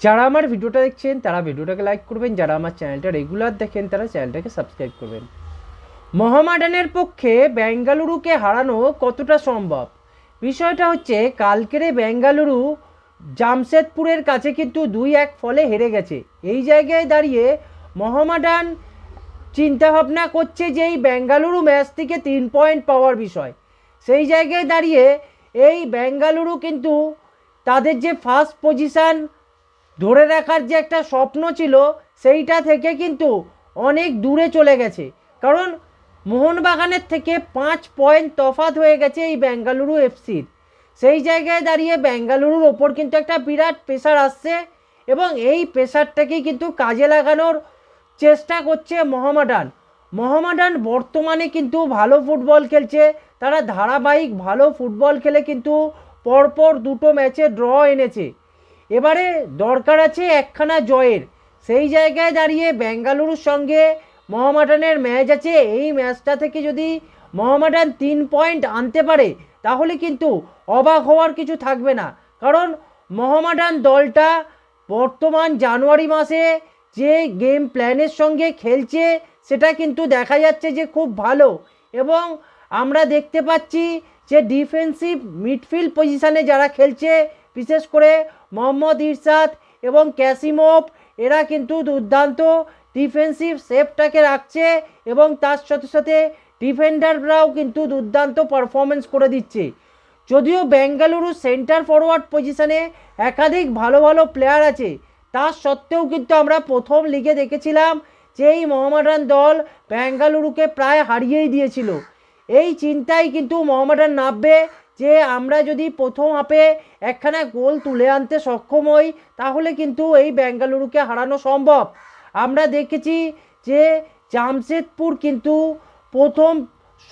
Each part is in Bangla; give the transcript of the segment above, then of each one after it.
যারা আমার ভিডিওটা দেখছেন, তারা ভিডিওটাকে লাইক করবেন। যারা আমার চ্যানেলটা রেগুলার দেখেন, তারা চ্যানেলটাকে সাবস্ক্রাইব করবেন। মোহামেডানের পক্ষে বেঙ্গালুরুকে হারানো কতটা সম্ভব? বিষয়টা হচ্ছে, কালকের বেঙ্গালুরু জামশেদপুরের কাছে কিন্তু দুই এক ফলে হেরে গেছে। এই জায়গায় দাঁড়িয়ে মোহামেডান চিন্তাভাবনা করছে যে এই বেঙ্গালুরু ম্যাচ থেকে তিন পয়েন্ট পাওয়ার বিষয়। সেই জায়গায় দাঁড়িয়ে এই বেঙ্গালুরু কিন্তু তাদের যে ফার্স্ট পজিশান ধরে রাখার যে একটা স্বপ্ন ছিল, সেইটা থেকে কিন্তু অনেক দূরে চলে গেছে। কারণ মোহনবাগানের থেকে পাঁচ পয়েন্ট তফাত হয়ে গেছে এই বেঙ্গালুরু এফসির। সেই জায়গায় দাঁড়িয়ে বেঙ্গালুরুর ওপর কিন্তু একটা বিরাট প্রেশার আসছে এবং এই প্রেশারটাকেই কিন্তু কাজে লাগানোর চেষ্টা করছে মোহামেডান। মোহামেডান বর্তমানে কিন্তু ভালো ফুটবল খেলছে, তারা ধারাবাহিক ভালো ফুটবল খেলে কিন্তু পরপর দুটো ম্যাচে ড্র এনেছে। এবারে দরকার আছে একখানা জয়ের। সেই জায়গায় দাঁড়িয়ে বেঙ্গালুরুর সঙ্গে মহামাটানের ম্যাচ আছে, এই ম্যাচটা থেকে যদি মহামাটান তিন পয়েন্ট আনতে পারে, তাহলে কিন্তু অবাক হওয়ার কিছু থাকবে না। কারণ মহামাটান দলটা বর্তমান জানুয়ারি মাসে যে গেম প্ল্যানের সঙ্গে খেলছে, সেটা কিন্তু দেখা যাচ্ছে যে খুব ভালো। এবং আমরা দেখতে পাচ্ছি যে ডিফেন্সিভ মিডফিল্ড পজিশানে যারা খেলছে বিশেষ করে মোহাম্মদ ইরশাদ এবং ক্যাসিমোভ, এরা কিন্তু দুর্দান্ত ডিফেন্সিভ সেফটাকে রাখছে এবং তার সাথে সাথে ডিফেন্ডাররাও কিন্তু দুর্দান্ত পারফরমেন্স করে দিচ্ছে। যদিও বেঙ্গালুরু সেন্টার ফরওয়ার্ড পজিশনে একাধিক ভালো ভালো প্লেয়ার আছে, তা সত্ত্বেও কিন্তু আমরা প্রথম লিগে দেখেছিলাম যে এই মোহামেডান দল বেঙ্গালুরুকে প্রায় হারিয়েই দিয়েছিল। এই চিন্তায় কিন্তু মোহামেডান নামবে যে আমরা যদি প্রথম হাফে একখানা গোল তুলে আনতে সক্ষম হই, তাহলে কিন্তু এই বেঙ্গালুরুকে হারানো সম্ভব। আমরা দেখেছি যে জামশেদপুর কিন্তু প্রথম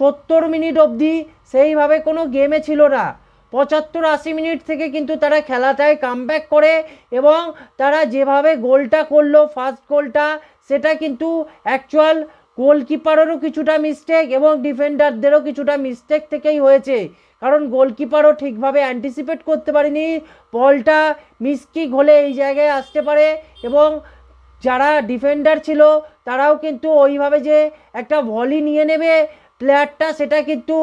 সত্তর মিনিট অবধি সেইভাবে কোনো গেমে ছিল না। পঁচাত্তর আশি মিনিট থেকে কিন্তু তারা খেলাটায় কামব্যাক করে এবং তারা যেভাবে গোলটা করল ফার্স্ট গোলটা, সেটা কিন্তু অ্যাকচুয়াল গোলকিপারেরও কিছুটা মিস্টেক এবং ডিফেন্ডারদেরও কিছুটা মিস্টেক থেকেই হয়েছে। কারণ গোলকিপারও ঠিকভাবে অ্যান্টিসিপেট করতে পারেনি। বলটা মিসকিক হলে এই জায়গায় আসতে পারে এবং যারা ডিফেন্ডার ছিল, তারাও কিন্তু ওইভাবে যে একটা ভলি নিয়ে নেবে প্লেয়ারটা সেটা কিন্তু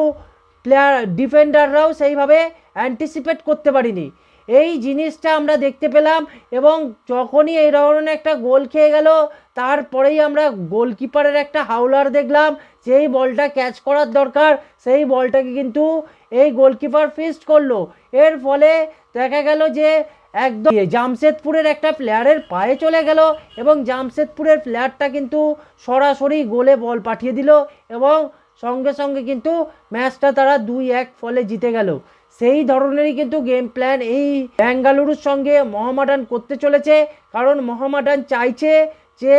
প্লেয়ার ডিফেন্ডাররাও সেইভাবে অ্যান্টিসিপেট করতে পারিনি। এই জিনিসটা আমরা দেখতে পেলাম এবং যখনই এই ধরনের একটা গোল খেয়ে গেল তারপরেই আমরা গোলকিপারের একটা হাওলার দেখলাম, যেই বলটা ক্যাচ করার দরকার, সেই বলটাকে কিন্তু এই গোলকিপার ফিস্ট করল। এর ফলে দেখা গেল যে একদম জামশেদপুরের একটা প্লেয়ারের পায়ে চলে গেল এবং জামশেদপুরের প্লেয়ারটা কিন্তু সরাসরি গোলে বল পাঠিয়ে দিল এবং সঙ্গে সঙ্গে কিন্তু ম্যাচটা তারা দুই এক ফলে জিতে গেল। সেই ধরনেরই কিন্তু গেম প্ল্যান এই বেঙ্গালুরুর সঙ্গে মোহামেডান করতে চলেছে, কারণ মোহামেডান চাইছে যে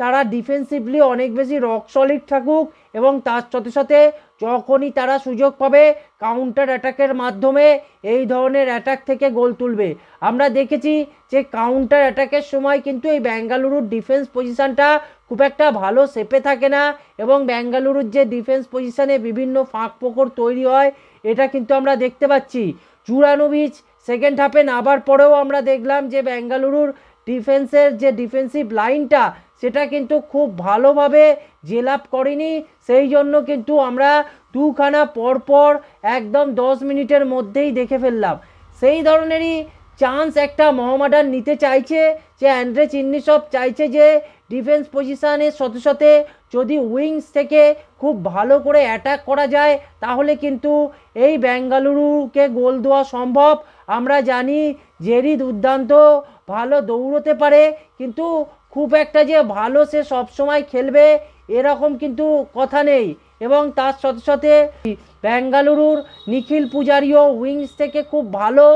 তারা ডিফেন্সিভলি অনেক বেশি রক সলিড থাকুক এবং তার সাথে সাথে যখনই তারা সুযোগ পাবে কাউন্টার অ্যাটাকের মাধ্যমে এই ধরনের অ্যাটাক থেকে গোল তুলবে। আমরা দেখেছি যে কাউন্টার অ্যাটাকের সময় কিন্তু এই বেঙ্গালুরুর ডিফেন্স পজিশানটা খুব একটা ভালো শেপে থাকে না এবং বেঙ্গালুরুর যে ডিফেন্স পজিশানে বিভিন্ন ফাঁক পোকর তৈরি হয়, এটা কিন্তু আমরা দেখতে পাচ্ছি। জুরানোভিচ সেকেন্ড হাফে নাবার পরেও আমরা দেখলাম যে বেঙ্গালুরুর ডিফেন্সের যে ডিফেন্সিভ লাইনটা, সেটা কিন্তু খুব ভালোভাবে জেলাপ করেনি। সেই জন্য কিন্তু আমরা দুখানা পরপর একদম দশ মিনিটের মধ্যেই দেখে ফেললাম। সেই ধরনেরই চান্স একটা মোহামেডান নিতে চাইছে যে অ্যান্ড্রে চিন্নিসব চাইছে যে ডিফেন্স পজিশানের সাথে সাথে যদি উইংস থেকে খুব ভালো করে অ্যাটাক করা যায়, তাহলে কিন্তু এই বেঙ্গালুরুকে গোল দেওয়া সম্ভব। আমরা জানি জেরি দুর্দান্ত ভালো দৌড়তে পারে, কিন্তু খুব একটা যে ভালো সে সবসময় খেলবে এরকম কিন্তু কথা নেই। এবং তার সাথে সাথে বেঙ্গালুরুর নিখিল পূজারিও উইংস থেকে খুব ভালো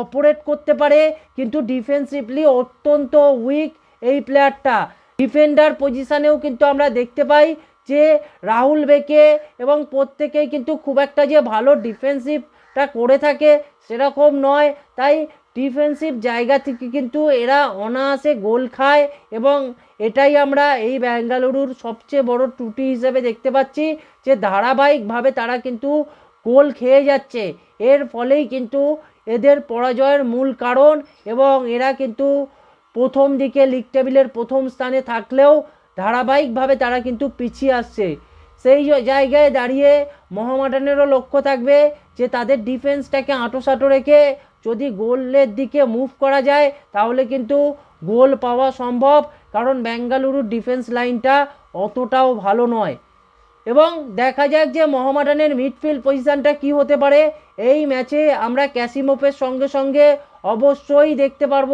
অপারেট করতে পারে, কিন্তু ডিফেন্সিভলি অত্যন্ত উইক এই প্লেয়ারটা। ডিফেন্ডার পজিশানেও কিন্তু আমরা দেখতে পাই যে রাহুল বেকে এবং প্রত্যেকেই কিন্তু খুব একটা যে ভালো ডিফেন্সিভটা করে থাকে সেরকম নয়। তাই ডিফেন্সিভ জায়গা থেকে কিন্তু এরা অনায়াসে গোল খায় এবং এটাই আমরা এই বেঙ্গালুরুর সবচেয়ে বড় ত্রুটি হিসেবে দেখতে পাচ্ছি যে ধারাবাহিকভাবে তারা কিন্তু গোল খেয়ে যাচ্ছে। এর ফলেই কিন্তু এদের পরাজয়ের মূল কারণ এবং এরা কিন্তু প্রথম দিকে লিগ টেবিলের প্রথম স্থানে থাকলেও ধারাবাহিকভাবে তারা কিন্তু পিছিয়ে আসছে। সেই জায়গায় দাঁড়িয়ে মোহামেডানেরও লক্ষ্য থাকবে যে তাদের ডিফেন্সটাকে আঁটোসাঁটো রেখে যদি গোলের দিকে মুভ করা যায়, তাহলে কিন্তু গোল পাওয়া সম্ভব, কারণ বেঙ্গালুরুর ডিফেন্স লাইনটা অতটাও ভালো নয়। এবং দেখা যাক যে মোহামেডানের মিডফিল্ড পজিশানটা কি হতে পারে। এই ম্যাচে আমরা ক্যাসিমোপের সঙ্গে সঙ্গে অবশ্যই দেখতে পারব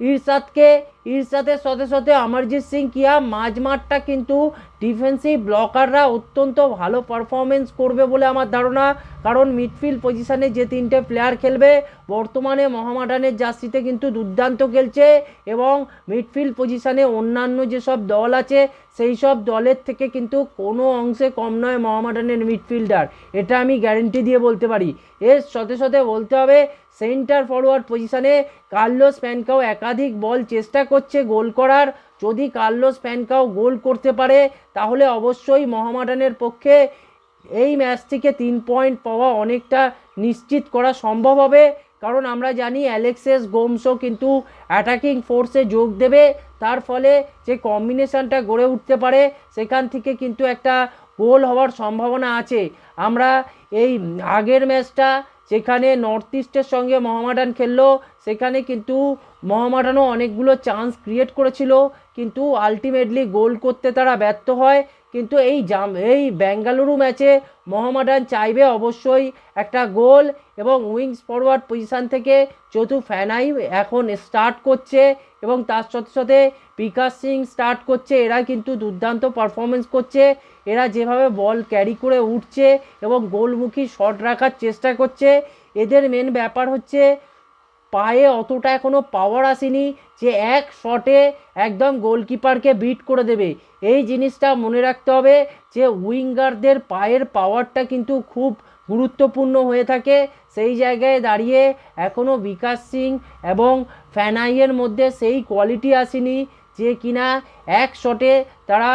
ইরশাদকে, ইরশাদের সাথে সাথে অমরজিৎ সিং কিয়া মাঝমাঠটা কিন্তু ডিফেন্সিভ ব্লকাররা অত্যন্ত ভালো পারফরমেন্স করবে বলে আমার ধারণা। কারণ মিডফিল্ড পজিশনে যে তিনটে প্লেয়ার খেলবে, বর্তমানে মহামাডানের জার্সিতে কিন্তু দুর্দান্ত খেলছে এবং মিডফিল্ড পজিশনে অন্যান্য যেসব দল আছে, সেই সব দলের থেকে কিন্তু কোনো অংশে কম নয় মহামাডানের মিডফিল্ডার এটা আমি গ্যারেন্টি দিয়ে বলতে পারি। এর সাথে সাথে বলতে হবে সেন্টার ফরওয়ার্ড পজিশনে কার্লোস প্যানকাও একাধিক বল চেষ্টা করছে গোল করার। যদি কার্লোস প্যানকাও গোল করতে পারে, তাহলে অবশ্যই মহামাডানের পক্ষে এই ম্যাচ থেকে তিন পয়েন্ট পাওয়া অনেকটা নিশ্চিত করা সম্ভব হবে। কারণ আমরা জানি অ্যালেক্সেস গোমসও কিন্তু অ্যাটাকিং ফোর্সে যোগ দেবে। তার ফলে যে কম্বিনেশনটা গড়ে উঠতে পারে, সেখান থেকে কিন্তু একটা গোল হওয়ার সম্ভাবনা আছে। আমরা এই আগের ম্যাচটা যেখানে নর্থ ইস্টের সঙ্গে মহামাডান খেললো। সেখানে কিন্তু মহামাডানও অনেকগুলো চান্স ক্রিয়েট করেছিল। কিন্তু আলটিমেটলি গোল করতে তারা ব্যর্থ হয়। কিন্তু এই জাম, এই বেঙ্গালুরু ম্যাচে মহামাডান চাইবে অবশ্যই একটা গোল এবং উইংস ফরওয়ার্ড পজিশান থেকে চতু ফ্যানাই এখন স্টার্ট করছে। এবং তার সাথে সাথে বিকাশ সিং স্টার্ট করছে। এরা কিন্তু দুর্দান্ত পারফরমেন্স করছে। এরা যেভাবে বল ক্যারি করে উঠছে এবং গোলমুখী শট রাখার চেষ্টা করছে। এদের মেন ব্যাপার হচ্ছে, পায়ে অতটা এখনও পাওয়ার আসেনি যে এক শটে একদম গোলকিপারকে বিট করে দেবে। এই জিনিসটা মনে রাখতে হবে যে উইঙ্গারদের পায়ের পাওয়ারটা কিন্তু খুব গুরুত্বপূর্ণ হয়ে থাকে। সেই জায়গায় দাঁড়িয়ে এখনও বিকাশ সিং এবং ফ্যানাইয়ের মধ্যে সেই কোয়ালিটি আসেনি যে কিনা এক শটে তারা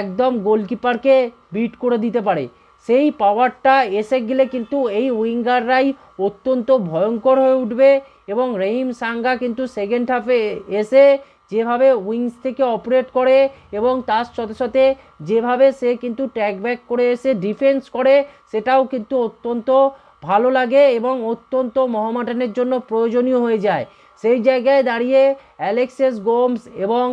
একদম গোলকিপারকে বিট করে দিতে পারে। সেই পাওয়ারটা এসে গেলে কিন্তু এই উইঙ্গাররাই অত্যন্ত ভয়ঙ্কর হয়ে উঠবে এবং রহিম সাঙ্গা কিন্তু সেকেন্ড হাফে এসে যেভাবে উইংস থেকে অপারেট করে এবং তার সাথে সাথে যেভাবে সে কিন্তু ট্যাগ ব্যাক করে এসে ডিফেন্স করে, সেটাও কিন্তু অত্যন্ত ভালো লাগে এবং অত্যন্ত মহামাটানের জন্য প্রয়োজনীয় হয়ে যায়। সেই জায়গায় দাঁড়িয়ে অ্যালেক্সেস গোমস এবং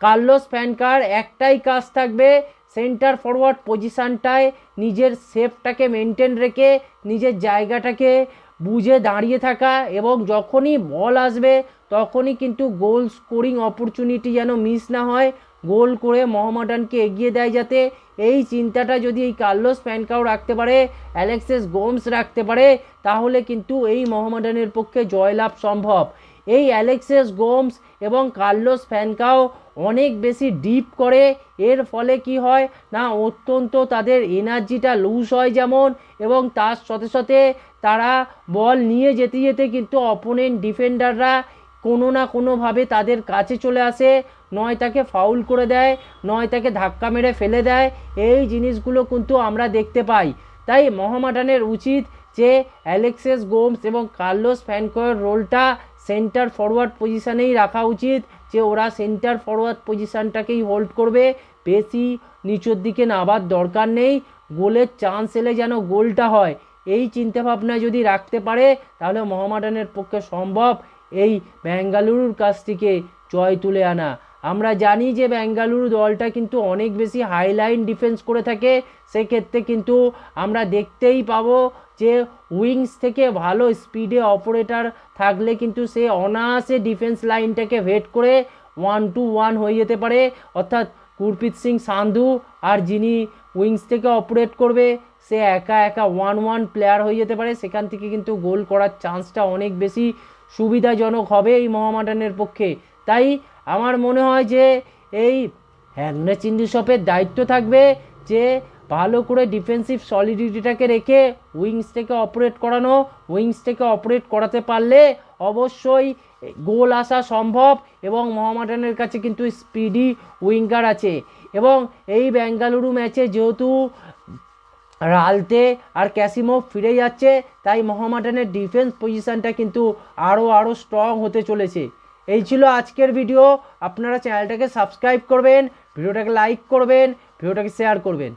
কার্লোস ফ্যানকার একটাই কাজ থাকবে, সেন্টার ফরওয়ার্ড পজিশানটায় নিজের সেফটাকে মেনটেন রেখে, নিজের জায়গাটাকে বুঝে দাঁড়িয়ে থাকা এবং যখনই বল আসবে তখনই কিন্তু গোল স্কোরিং অপরচুনিটি যেন মিস না হয়, গোল করে মোহামেডানকে এগিয়ে দেয় যাতে। এই চিন্তাটা যদি এই কার্লোস ফ্যানকাও রাখতে পারে, অ্যালেক্সেস গোমস রাখতে পারে, তাহলে কিন্তু এই মোহামেডানের পক্ষে জয়লাভ সম্ভব। এই অ্যালেক্সেস গোমস এবং কার্লোস ফ্যানকাও অনেক বেশি ডিপ করে, এর ফলে কি হয় না, অত্যন্ত তাদের এনার্জিটা লুজ হয় যেমন, এবং তার সাথে সাথে তারা বল নিয়ে যেতে যেতে কিন্তু অপোনেন্ট ডিফেন্ডাররা কোনো না কোনোভাবে তাদের কাছে চলে আসে, নয় তাকে ফাউল করে দেয়, নয় তাকে ধাক্কা মেরে ফেলে দেয়, এই জিনিসগুলো কিন্তু আমরা দেখতে পাই। তাই মোহামেডানের উচিত যে অ্যালেক্সেস গোমস এবং কার্লোস ফ্যানকয়ের রোলটা সেন্টার ফরওয়ার্ড পজিশানেই রাখা উচিত, যে ওরা সেন্টার ফরওয়ার্ড পজিশানটাকেই হোল্ড করবে। বেশি নিচের দিকে নাবার দরকার নেই, গোলের চান্স এলে যেন গোলটা হয়। এই চিন্তাভাবনা যদি রাখতে পারে, তাহলে মোহামেডানের পক্ষে সম্ভব। এই বেঙ্গালুরুর কাছ থেকে জয় তুলে আনা। আমরা জানি যে বেঙ্গালুরু দলটা কিন্তু অনেক বেশি হাইলাইন ডিফেন্স করে থাকে, সেক্ষেত্রে কিন্তু আমরা দেখতেই পাবো যে উইংস থেকে ভালো স্পিডে অপারেটর থাকলে কিন্তু সে অনায়াসে ডিফেন্স লাইনটাকে ভেট করে ওয়ান টু ওয়ান হয়ে যেতে পারে। অর্থাৎ গুরপ্রীত সিং সান্ধু আর যিনি উইংস থেকে অপারেট করবে, সে একা একা ওয়ান ওয়ান প্লেয়ার হয়ে যেতে পারে। সেখান থেকে কিন্তু গোল করার চান্সটা অনেক বেশি। সুবিধাজনক হবে এই মোহামেডানের পক্ষে। তাই আমার মনে হয় যে এই হ্যাংনে চিন্ডিসপের দায়িত্ব থাকবে যে ভালো করে ডিফেন্সিভ সলিডিটিটাকে রেখে উইংস থেকে অপারেট করানো, উইংস থেকে অপারেট করাতে পারলে অবশ্যই গোল আসা সম্ভব এবং মোহামেডানের কাছে কিন্তু স্পিডি উইঙ্গার আছে। এবং এই বেঙ্গালুরু ম্যাচে যেহেতু রালতে আর ক্যাসিমো ফিরে যাচ্ছে, তাই মোহামডানের ডিফেন্স পজিশানটা কিন্তু আরও আরও স্ট্রং হতে চলেছে। এই ছিল আজকের ভিডিও আপনারা চ্যানেলটাকে সাবস্ক্রাইব করবেন ভিডিওটাকে লাইক করবেন ভিডিওটাকে শেয়ার করবেন।